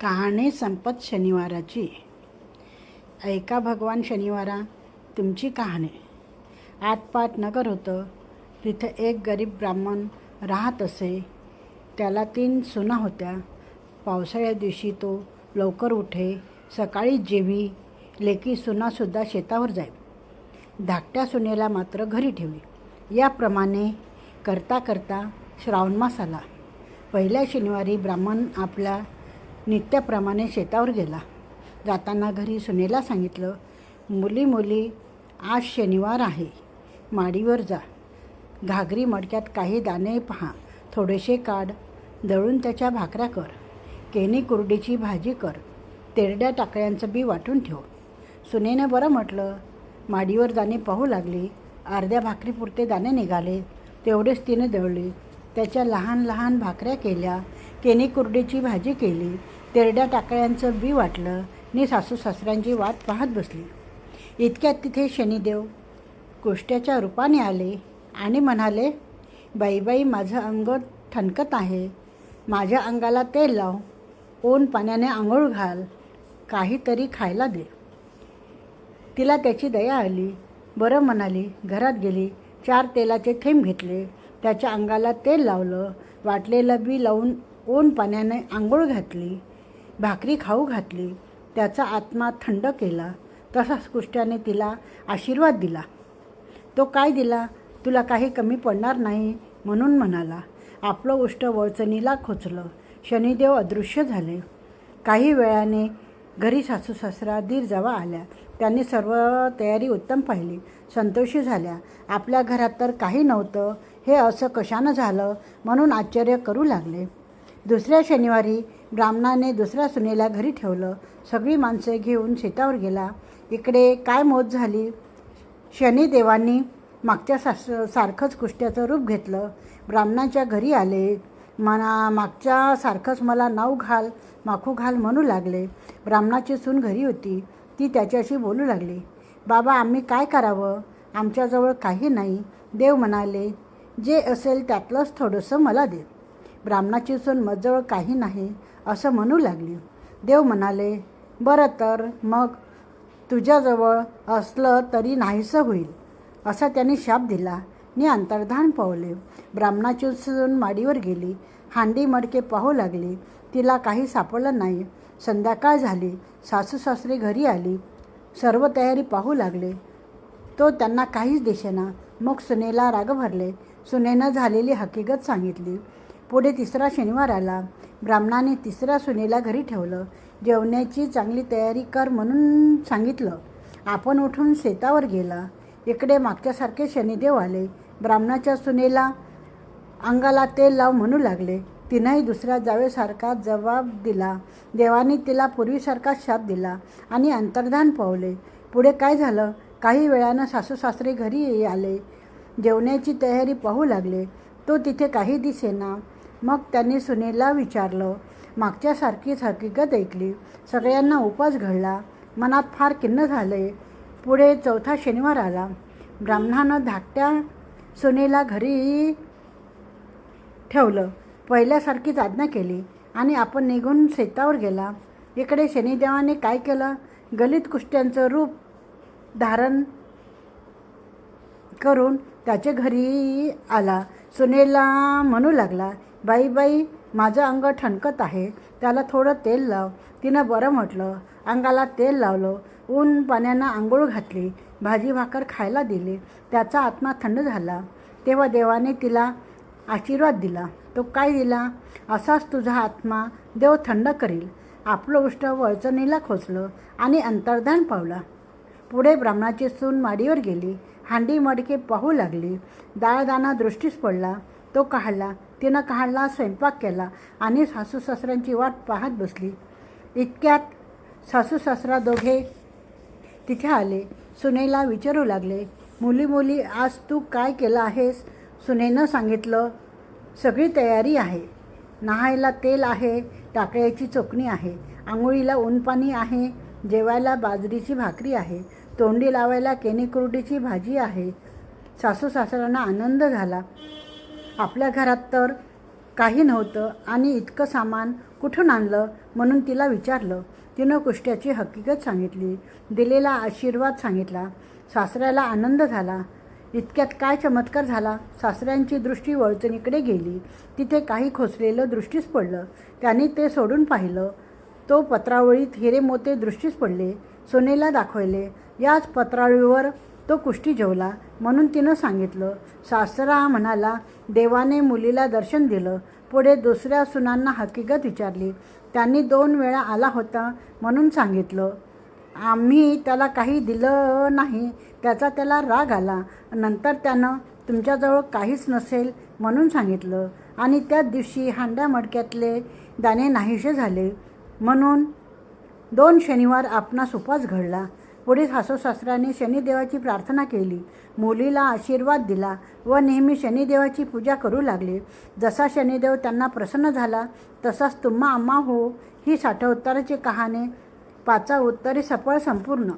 कहाणी संपत शनिवाराची. ऐका भगवान शनिवारा तुमची कहाणी. आतपात नगर होतं तिथं एक गरीब ब्राह्मण राहत असे. त्याला तीन सुना होत्या. पावसाळ्या दिवशी तो लवकर उठे. सकाळी जेवी लेकी सुनासुद्धा शेतावर जाई. धाकट्या सुनेला मात्र घरी ठेवली. याप्रमाणे करता करता श्रावण मास आला. पहिल्या शनिवारी ब्राह्मण आपल्या नित्याप्रमाणे शेतावर गेला. जाताना घरी सुनेला सांगितलं मुली मुली आज शनिवार आहे. माडीवर जा. घागरी मडक्यात काही दाणे पहा. थोडेसे काढ. दळून त्याच्या भाकऱ्या कर. केनी कुरडीची भाजी कर. तेरड्या टाकळ्यांचं बी वाटून ठेव. सुनेनं बरं म्हटलं. माडीवर दाणे पाहू लागली. अर्ध्या भाकरीपुरते दाणे निघाले. तेवढेच तिने दळली. त्याच्या लहान लहान भाकऱ्या केल्या. केनी कुरडीची भाजी केली. तेरड्या टाकळ्यांचं बी वाटलं नि सासू सासऱ्यांची वाट पाहत बसली. इतक्यात तिथे शनिदेव कुष्ट्याच्या रूपाने आले आणि म्हणाले बाई बाई माझं अंग ठणकत आहे. माझ्या अंगाला तेल लाव. ऊन पाण्याने आंघोळ घाल. काहीतरी खायला दे. तिला त्याची दया आली. बरं म्हणाली. घरात गेली. चार तेलाचे थेंब घेतले. त्याच्या अंगाला तेल लावलं. वाटलेलं बी लावून ऊन पाण्याने आंघोळ घातली. भाकरी खाऊ घातली त्याचा आत्मा थंड केला. तसाच कुष्ट्याने तिला आशीर्वाद दिला. तो काय दिला? तुला काही कमी पडणार नाही म्हणून म्हणाला. आपलं उष्ट वळचणीला खोचलं. शनिदेव अदृश्य झाले. काही वेळाने घरी सासू सासरा दीर जावा आल्या. त्यांनी सर्व तयारी उत्तम पाहिली. संतोषी झाल्या. आपल्या घरात तर काही नव्हतं. हे असं कशानं झालं? म्हणून आश्चर्य करू लागले. दुसऱ्या शनिवारी ब्राह्मणाने दुसऱ्या सुनेला घरी ठेवलं. सगळी माणसे घेऊन शेतावर गेला. इकडे काय मोज झाली? शनिदेवांनी मागच्या सास सारखंच कुष्ट्याचं रूप घेतलं. ब्राह्मणाच्या घरी आले. मना मागच्या सारखंच मला नाव घाल माखू घाल म्हणू लागले. ब्राह्मणाची सून घरी होती. ती त्याच्याशी बोलू लागली. बाबा आम्ही काय करावं? आमच्याजवळ काही नाही. देव म्हणाले जे असेल त्यातलंच थोडंसं मला दे. ब्राह्मणाची सून मजवळ काही नाही असं म्हणू लागली. देव म्हणाले बरं तर मग तुझ्याजवळ असलं तरी नाहीसं होईल. असा त्यांनी शाप दिला. नि अंतर्धान पावले. ब्राह्मणाची सून माडीवर गेली. हांडी मडके पाहू लागली. तिला काही सापडलं नाही. संध्याकाळ झाली. सासू सासरे घरी आली. सर्व तयारी पाहू लागले. तो त्यांना काहीच दिसेना मग सुनेला राग भरले. सुनेनं झालेली हकीकत सांगितली. पुढे तिसरा शनिवार आला. ब्राह्मणाने तिसऱ्या सुनेला घरी ठेवलं. जेवण्याची चांगली तयारी कर म्हणून सांगितलं. आपण उठून शेतावर गेला. इकडे मागच्यासारखे शनिदेव आले. ब्राह्मणाच्या सुनेला अंगाला तेल लाव म्हणू लागले. तिनंही दुसऱ्या जावेसारखा जबाब दिला. देवाने तिला पूर्वीसारखा शाप दिला आणि अंतर्धान पावले. पुढे काय झालं? काही वेळानं सासू सासरे घरी आले. जेवण्याची तयारी पाहू लागले. तो तिथे काही दिसेना. मग त्यांनी सुनेला विचारलं मागच्यासारखीच हकीकत ऐकली. सगळ्यांना उपास घडला. मनात फार खिन्न झाले. पुढे चौथा शनिवार आला. ब्राह्मणानं धाकट्या सुनेला घरी ठेवलं. पहिल्यासारखीच आज्ञा केली आणि आपण निघून शेतावर गेला. इकडे शनिदेवाने काय केलं? गलित कुष्ट्यांचं रूप धारण करून त्याच्या घरी आला. सुनेला म्हणू लागला बाई बाई माझं अंग ठणकत आहे. त्याला थोडं तेल लाव. तिनं बरं म्हटलं. अंगाला तेल लावलं. ऊन पाण्यानं आंघोळ घातली. भाजी भाकर खायला दिली. त्याचा आत्मा थंड झाला. तेव्हा देवाने तिला आशीर्वाद दिला. तो काय दिला? असाच तुझा आत्मा देव थंड करील. आपलं उष्ट वळचणीला खोचलं आणि अंतर्धान पावला. पुढे ब्राह्मणाची सून माडीवर गेली. हांडी मडके पाहू लागली. दाळदाना दृष्टीस पडला. तो काढला. तिनं काढला स्वयंपाक केला आणि सासू सासऱ्यांची वाट पाहत बसली. इतक्यात सासू सासरा दोघे तिथे आले. सुनेला विचारू लागले मुली मुली आज तू काय केलं आहेस? सुनेनं सांगितलं सगळी तयारी आहे. नहायला तेल आहे टाकळ्याची चोखणी आहे आंघोळीला ऊनपाणी आहे जेवायला बाजरीची भाकरी आहे तोंडी लावायला केनीकुरडीची भाजी आहे. सासू सासऱ्यांना आनंद झाला. आपल्या घरात तर काही नव्हतं आणि इतकं सामान कुठून आणलं म्हणून तिला विचारलं. तिनं कुष्ट्याची हकीकत सांगितली दिलेला आशीर्वाद सांगितला. सासऱ्याला आनंद झाला. इतक्यात काय चमत्कार झाला? सासऱ्यांची दृष्टी वळचणीकडे गेली. तिथे काही खोचलेलं दृष्टीस पडलं. त्याने ते सोडून पाहिलं. तो पत्रावळीत हिरे मोते दृष्टीस पडले सोनेला दाखवले. याच पत्रावळीवर तो कुष्टी जेवला. म्हणून तिनं सांगितलं सासरा म्हणाला देवाने मुलीला दर्शन दिलं. पुढे दुसऱ्या सुनांना हकीकत विचारली. त्यांनी दोन वेळा आला होता म्हणून सांगितलं आम्ही त्याला काही दिलं नाही. त्याचा त्याला राग आला. नंतर त्यानं तुमच्याजवळ काहीच नसेल म्हणून सांगितलं. आणि त्याच दिवशी हांड्या मडक्यातले दाणे नाहीसे झाले. म्हणून दोन शनिवार आपणास उपास घडला. पुढे सासूसासऱ्याने शनिदेवाची प्रार्थना केली. मुलीला आशीर्वाद दिला व नेहमी शनिदेवाची पूजा करू लागले. जसा शनिदेव त्यांना प्रसन्न झाला तसाच तुम्हा आम्हा हो ही साठ उत्तराची कहाणी पाचा उत्तरी सफळ संपूर्ण.